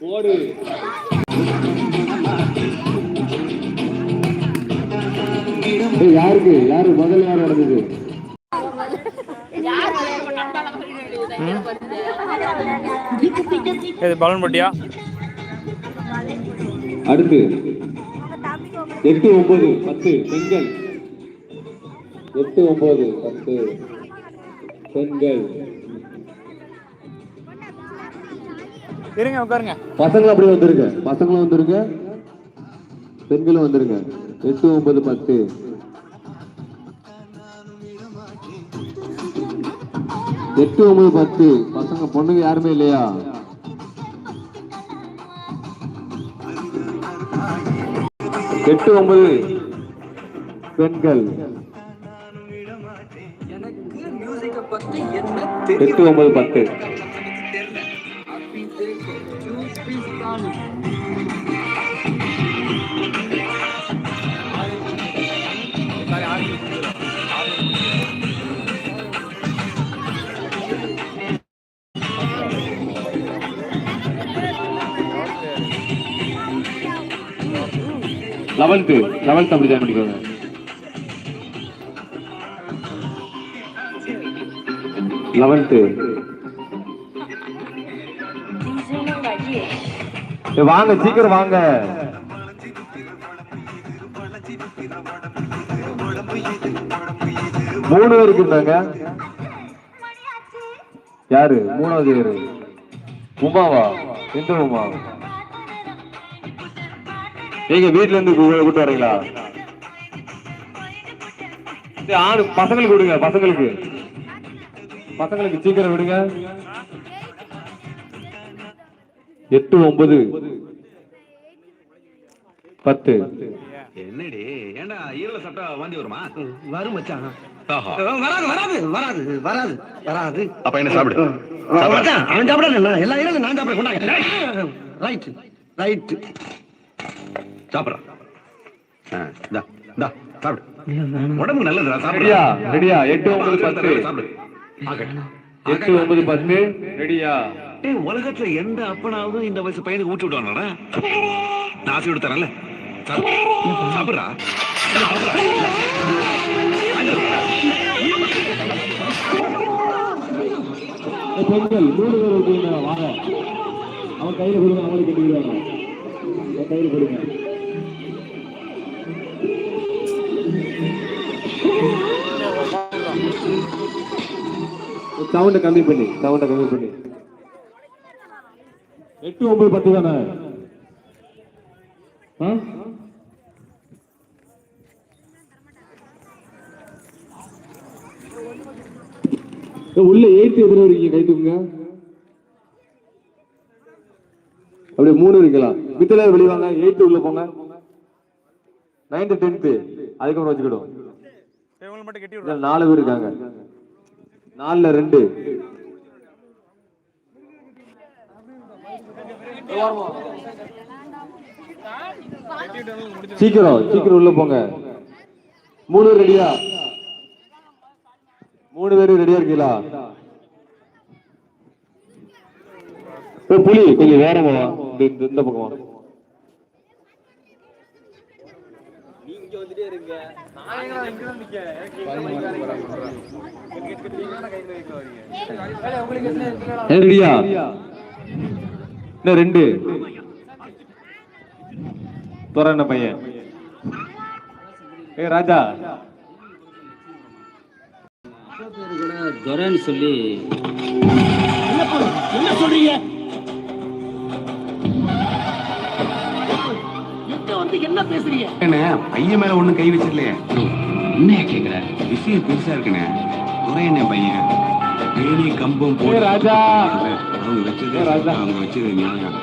போடு. யாருக்கு? யாரு? முதல்ல யார் நடந்தது இது பலன் போட்டியா? அடுத்து. எட்டு ஒன்பது பத்து பெண்கள். எட்டு ஒன்பது பத்து பெண்கள். இருங்க உட்காருங்க. பசங்களும் அப்படியே வந்துருங்க. பசங்களும் வந்துருங்க. பெண்களும் வந்துருங்க. எட்டு ஒன்பது பத்து. எட்டு ஒன்பது பத்து. பசங்க பொண்ணுங்க யாருமே இல்லையா? எட்டு ஒன்பது. பெண்கள். எட்டு ஒன்பது பத்து. லெவல்த்து லெவல்த் அப்படி ஜாயின் பண்ணிக்கோங்க. லெவல்த்து வாங்க சீக்கிரம் வாங்க. மூணு பேர் இருந்தாங்க யாரு? மூணாவது யாரு? உமாவா? எந்த உமா? நீங்க வீட்டுல இருந்து கூப்பிட்டு வரீங்களா? சரி, ஆணு பசங்களுக்கு விடுங்க பசங்களுக்கு. பசங்களுக்கு சீக்கிரம் விடுங்க. எட்டு ஒன்பது. பத்து. என்னடி? ஏண்டா ஈரல சட்டை வாந்தி வருமா? வரும் மச்சான். வராது வராது வராது வராது வராது. அப்ப என்ன சாப்பிடு? மச்சான், அவன் சாப்பிடல எல்லா இரவும் நான் சாப்பிட கொண்டாங்க ரைட் ரைட் சாப்பிடுறா. ஆ, இந்தா, இந்தா, சாப்பிடு. உடம்புக்கு நல்லதுடா சாப்பிடுறியா ரெடியா எட்டு ஒன்பது பத்து. எட்டு ஒன்பது பத்து. ரெடியா? டேய், உலகத்துல எந்த அப்பனாவது இந்த வயசு பையனுக்கு ஊட்டி விடுவானா? நான் ஆசை சாப்பிடு. சாப்பிடுறா? சாப்பிடுறா. பெண்கள் மூணு பேர் இருக்கீங்க வாங்க அவன் கையில கொடுங்க அவங்களுக்கு கட்டிடுவாங்க அவன் கையில கொடுங்க. சவுண்ட கம்மி பண்ணி சவுண்ட கம்மி பண்ணி. எட்டு ஒன்பது பத்து தானே? உள்ள எயித்து எத்தனை இருக்கீங்க? கை தூக்குங்க. அப்படியே மூணு இருக்கலாம். வித்துல வெளிவாங்க எயித்து உள்ள போங்க. நைன்த்து டென்த்து அதுக்கப்புறம் வச்சுக்கிடும் நாலு பேர் இருக்காங்க. நாலுல ரெண்டு. சீக்கிரம் சீக்கிரம் உள்ள போங்க மூணு பேர் ரெடியா மூணு பேரும் ரெடியா இருக்கீங்களா புலி கொஞ்சம் வேற வா இந்த பக்கம் ரெடியா இன்னும் ரெண்டு. துற என்ன பையன்? ஏ ராஜா. துரைன்னு சொல்லி. என்ன சொல்றீங்க? என்ன பேசுறீங்க? என்ன பையன் மேல ஒண்ணும் கை வச்சிடலையே? என்னைய கேக்குற? விஷயம் பெருசா இருக்குண்ணே. என்ன பையன்? தேனி கம்பம் ஏ ராஜா. அவங்க வச்சது ஏ. அவங்க வச்சது நியாயம்.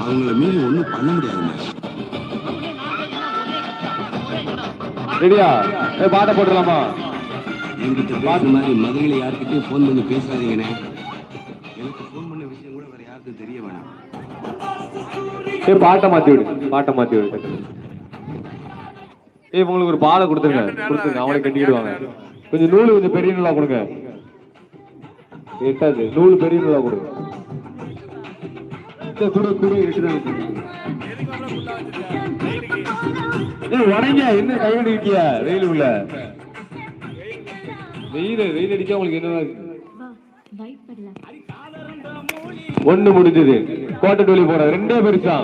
அவங்கள மீறி ஒண்ணும் பண்ண முடியாதுண்ணே ரெடியா? ஏ பாட்ட போட்டுடலாமா? என்கிட்ட பேசுற மாதிரி மதுரையில யார்கிட்டயும் ஃபோன் பண்ணி பேசாதீங்கண்ணே. எனக்கு ஃபோன் பண்ண விஷயம் கூட வேற யாருக்கும் தெரிய வேணாம். ஏ பாட்டை மாத்தி விடு. பாட்டை மாத்தி விடு. ஏய் உங்களுக்கு ஒரு பாலை கொடுத்துருங்க. கொடுத்துருங்க. அவனை கட்டிக்கிடுவாங்க. கொஞ்சம் நூல் கொஞ்சம் பெரிய நூலா கொடுங்க. எட்டாது நூல் பெரிய நூலா கொடுங்க. சரி, குடு கூட இருக்கிறாங்க ஏய் என்ன கையோடு இருக்கியா வெயில் உள்ள. வெயில் வெயில் அடிக்க உங்களுக்கு என்ன ஒண்ணு முடிஞ்சது. கோட்டை டோலி போட ரெண்டே பரிசா?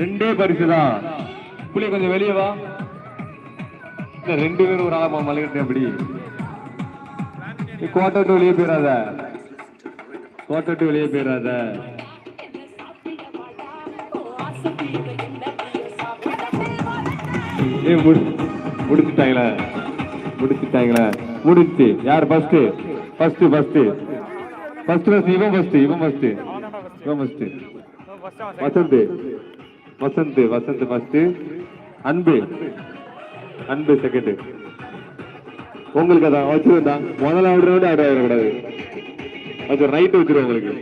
ரெண்டே பரிசு தான் புள்ளி கொஞ்சம் வெளியே வா. இல்ல, ரெண்டு பேரும் ஒரு ஆளமா மலையிட்டு அப்படி. கோட்டை டோலியே போயிடாத கோட்டை டோலியே வெளியே போயிடாத ஏய் முடி முடிச்சுட்டாங்களா? முடிச்சு. யார் first first first first first இவன் ஃபர்ஸ்ட் இவன் ஃபர்ஸ்ட் இவன் first Vasanth Vasanth Vasanth first Anbu Anbu second உங்களுக்கு அதான் வச்சிருந்தா முதல்ல ஆடுற விட ஆட வரக்கூடாது அது ரைட் வச்சிருவோம் உங்களுக்கு.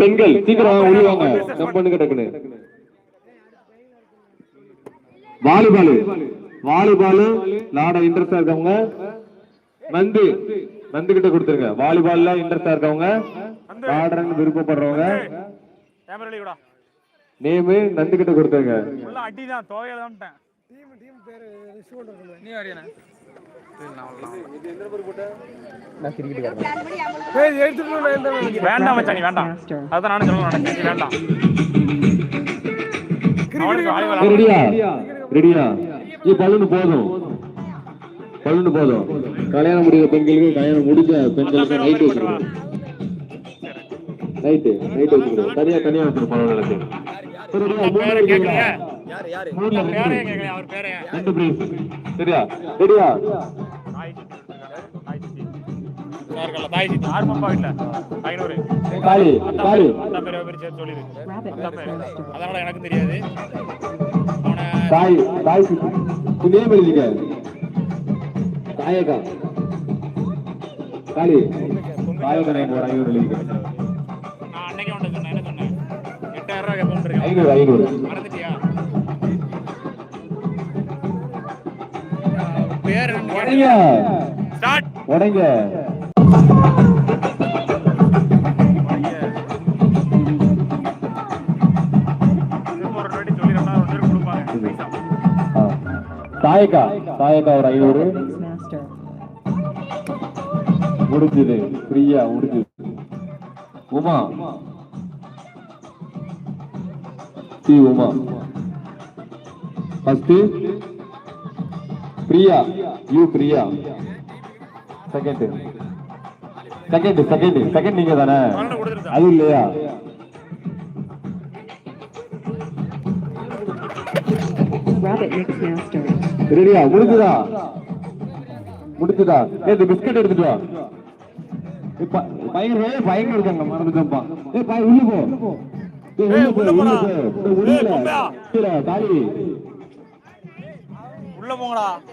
பெண்கள் சீக்கிரம் வாங்க, உள்ள வாங்க. ஜம்ப் பண்ணுங்க டக்குன்னு வாலிபால். வாலிபால் லாட இன்ட்ரெஸ்டா இருக்கவங்க. நந்து நந்து கிட்ட கொடுத்துருங்க. வாலிபால்ல இன்ட்ரெஸ்டா இருக்கவங்க. ஆடுறன்னு விருப்பப்படுறவங்க. நேமு நந்து கிட்ட கொடுத்துருங்க. உள்ள அடி தான் நீ வரையண்ணே வேண்டாம் மச்சான் நீ வேண்டாம். அதான் நானும் சொல்லணும் வேண்டாம். ரெடியா? இது பலூன் போதும். பலூன் போதும். கல்யாணம் முடிந்த பெண்களுக்கு கல்யாணம் முடிஞ்ச பெண்களுக்கு நைட் வச்சுக்கணும் நைட்டு நைட் வச்சுக்கணும் தனியா தனியா ரெண்டு பிரைஸ் சரியா? சொல்லிடு அந்த பேர். அதனால எனக்கு தெரியாது. தாய் தாய் நேம் எழுதிக்க தாயகா காளி. தாயகா நேம் ஒரு ஐநூறு எழுதிக்க ஐநூறு ஐநூறு. மறந்துட்டியா? பேர் உடைங்க. உடைங்க. தாயக்கா தாயக்கா ஒரு ஐநூறு. முடிஞ்சது. ஃப்ரீயா முடிஞ்சது. Uma. C Uma. First Priya. U Priya. Second. Second second. Second நீங்க தானே? அது இல்லையா? Rabbit Mix Master. ரெடியா? முடிஞ்சுதா? முடிஞ்சுதா? ஏய் இந்த பிஸ்கட் எடுத்துட்டு வா. ஏய், ப- பையன் ஏய், பையன் இருக்காங்க மறந்துட்டேன்ப்பா. ஏய் பையன் உள்ள போ. உள்ள போ உள்ள. போ. உள்ள. கீழே, தாலி. உள்ள போங்கடா.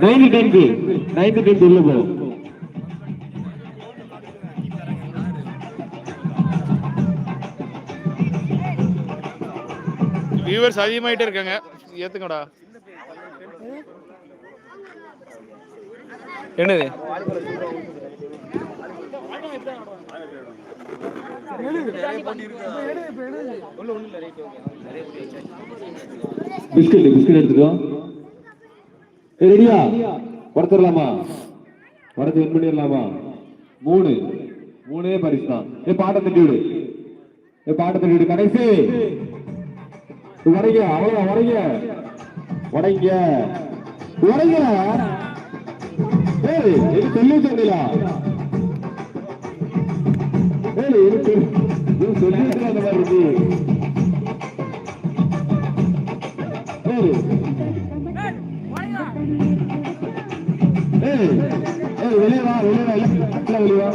நைன்டி நைன்டி உள்ள போ. வியூவர்ஸ் அதிகமாயிட்டே இருக்காங்க. ஏத்துங்கடா. என்னது? பிஸ்கட் பிஸ்கட் ஏய் ரெடியா? உடச்சிடலாமா உடச்சு வின் பண்ணிடலாமா? மூணு. மூணே பரிசு தான் ஏ பாட்டை தட்டி விடு. ஏ பாட்டை தட்டி விடு கடைசி. உடைங்க அவ்வளவுதான் உடைங்க உடைங்க உடைங்க ஏய் இது சொல்லி சொன்னீங்களா ஏய் இது சொல்லி இது சொல்லி அந்த மாதிரி இருக்கு. ஏய். ஏய் ஏய் வெளியே வா வெளிய வா எல்லாம் வெளியே வா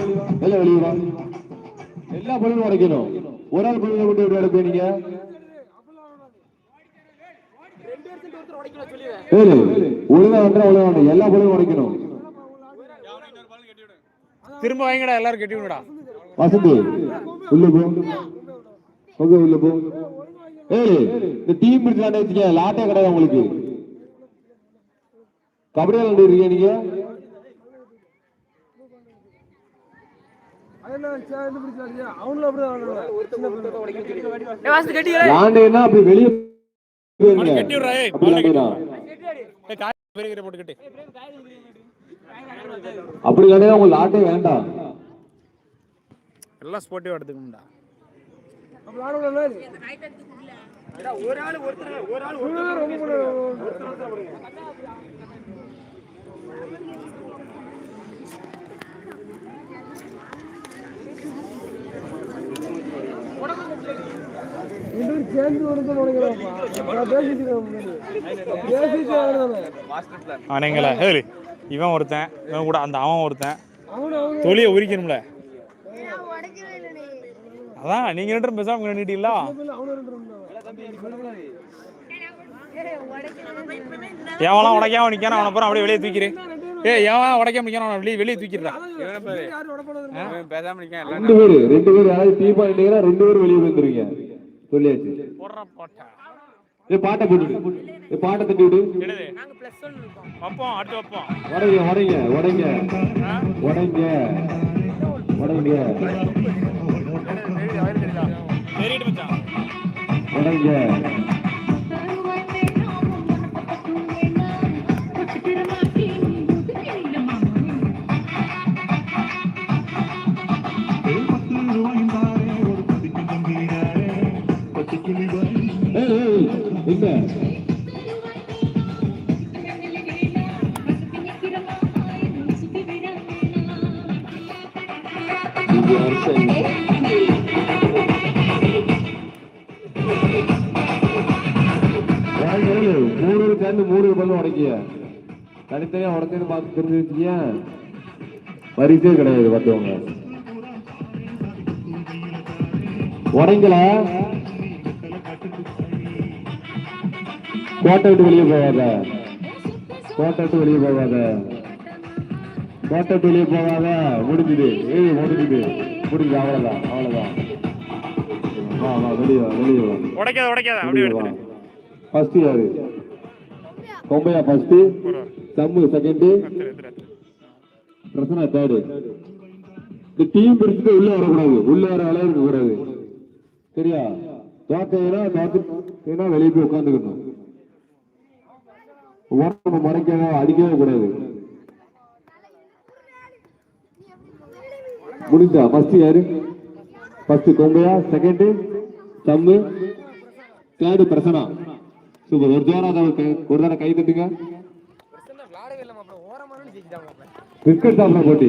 எல்லாம் வெளியே வா. எல்லா பொருளும் உடைக்கணும். ஒரு ஆள் பொருளை மட்டும் எப்படி உடைப்பீங்க? நீங்க ஏய் ஒழுங்கா வந்தா வந்து எல்லா பொருளும் உடைக்கணும். திரும்ப வாங்கிடா எல்லாரும் கட்டி விடுடா வசந்தி உள்ள போ. ஓகே உள்ள போ. ஏய் இந்த டீம் பிடிச்சாண்டே வச்சுக்க லாட்டே கிடையாது உங்களுக்கு. கபடி விளையாண்டுருக்கீங்க நீங்க? வெளியே போயிருங்க. கட்டி விட்றா ஏய் அப்படி விளையாண்டா உங்களுக்கு லாட்டே வேண்டாம். எல்லாம் ஸ்போர்ட்டிவ் எடுத்துக்கணும்டா. அவனுங்களா ஏய் இவன் ஒருத்தன் இவன் கூட அந்த அவன் ஒருத்தன். தொலியை உரிக்கணும்ல. அதான் நீங்க ரெண்டு பேரும் பேசாம நின்றுட்டீங்களா எவனா உடைக்காம நிக்கான அவனை பூரா அப்படியே வெளியே தூக்கிறேன் ஏய் எவன் உடைக்காம நிக்கான அவனை வெளியே வெளியே தூக்கிடுறா. பேசாம நிக்கான் ரெண்டு பேரு ரெண்டு பேர் யாராவது ஆயிட்டீங்கன்னா ரெண்டு பேரும் வெளியே வந்துருவீங்க சொல்லியாச்சு போடுறா போட்டா. ஏ பாட்டை போட்டுடு. ஏ பாட்டை தட்டி விடு என்னது? வைப்போம் அடுத்து வைப்போம். உடைங்க உடைங்க உடைங்க உடைங்க உடைங்க சரிட்டு மச்சான் உடைங்க ஏய், மூணு சேர்ந்து மூணு பல்ல உடைக்கிய தனித்தனியா உடச்சேன்னு பார்த்து தெரிஞ்சிருக்கீங்க வரிசையே கிடையாது பார்த்தவங்க. உடைங்களா கோட்டை விட்டு வெளியே போகாத. கோட்டை விட்டு வெளியே போகாத. கோட்டை விட்டு வெளியே போகாத. முடிஞ்சுது. ஏய் முடிஞ்சுது. முடிஞ்சுது. அவ்வளவுதான் அவ்வளவுதான். வெளியே வெளியே உடைக்காத உடைக்காத. அப்படியே எடுத்துரு ஃபர்ஸ்ட் யாரு Kombaiya first Sammu second Prasanna third இந்த டீம் பிடிச்சிட்டு உள்ள வரக்கூடாது. உள்ள வர வேலையை இருக்க கூடாது. சரியா? தோக்கையினா தோத்துனா வெளியே போய் உட்காந்துக்கணும் உடம்பு மறைக்கவே அடிக்கவே கூடாது. முடிஞ்சா ஃபர்ஸ்ட் யாரு first Kombaiya second Sammu third Prasanna super ஒரு ஜோரா ஒரு தடவை கை தட்டுங்க. கிரிக்கெட் சாப்பிட போட்டி.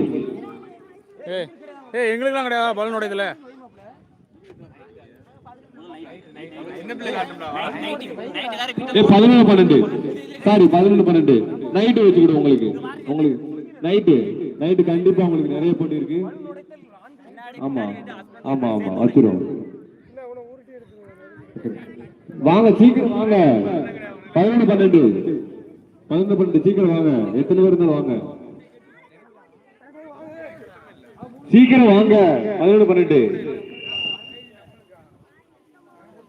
ஏய் ஏய் எங்களுக்குலாம் கிடையாது பலன் உடையதுல? ஏ பதினொன்று பன்னெண்டு. சாரி பதினொன்று பன்னெண்டு. நைட்டு வச்சுக்கிடும் உங்களுக்கு. உங்களுக்கு நைட்டு நைட்டு கண்டிப்பா உங்களுக்கு நிறைய போட்டி இருக்கு. ஆமா ஆமா ஆமா. வச்சிரும் வாங்க சீக்கிரம் வாங்க. பதினொன்று பன்னெண்டு. பதினொன்று பன்னெண்டு சீக்கிரம் வாங்க. எத்தனை பேர் இருந்தாலும் வாங்க. சீக்கிரம் வாங்க. பதினொன்று பன்னெண்டு.